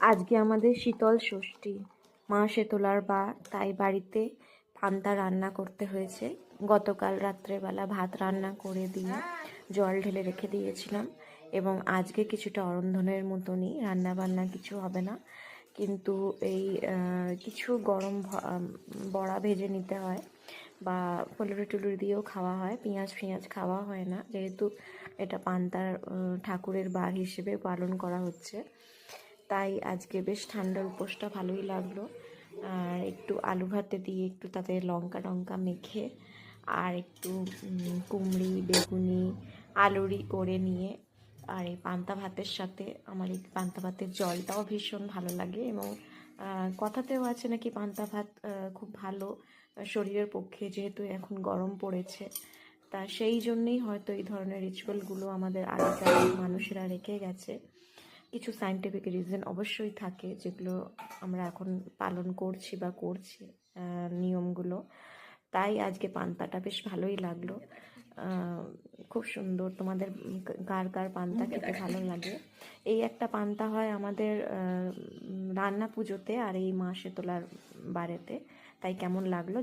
আজকে আমাদের শীতল ষষ্ঠী। মা শীতলার বা তাই বাড়িতে পান্তা রান্না করতে হয়েছে। গতকাল রাত্রেবেলা ভাত রান্না করে দিয়ে জল ঢেলে রেখে দিয়েছিলাম এবং আজকে কিছুটা অরন্ধনের মতনই রান্না বান্না কিছু হবে না। কিন্তু এই কিছু গরম বড়া ভেজে নিতে হয় বা ফুলুরি টুলুরি দিয়েও খাওয়া হয়। পেঁয়াজ ফেঁয়াজ খাওয়া হয় না। যেহেতু এটা পান্তার ঠাকুরের বার হিসেবে পালন করা হচ্ছে। তাই আজকে বেশ ঠান্ডা উপোসটা ভালোই লাগল। আর একটু আলু ভাতে দিয়ে একটু তাতে লঙ্কা টঙ্কা মেখে আর একটু কুমড়ি, বেগুনি আলুরি করে নিয়ে আর এই পান্তা ভাতের সাথে আমার এই পান্তা ভাতের জলটাও ভীষণ ভালো লাগে এবং কথাতেও আছে নাকি পান্তা ভাত খুব ভালো শরীরের পক্ষে যেহেতু এখন গরম পড়েছে। তা সেই জন্যেই হয়তো এই ধরনের রিচুয়ালগুলো আমাদের আগেকার মানুষেরা রেখে গেছে। কিছু সায়েন্টিফিক রিজন অবশ্যই থাকে যেগুলো আমরা এখন পালন করছি বা করছি নিয়মগুলো। তাই আজকে পান্তাটা বেশ ভালোই লাগল। খুব সুন্দর তোমাদের কার কার পান্তা খেতে ভালো লাগে। এই একটা পান্তা হয় আমাদের রান্না পুজোতে আর এই মা শীতলার বাড়িতে তাই কেমন লাগল?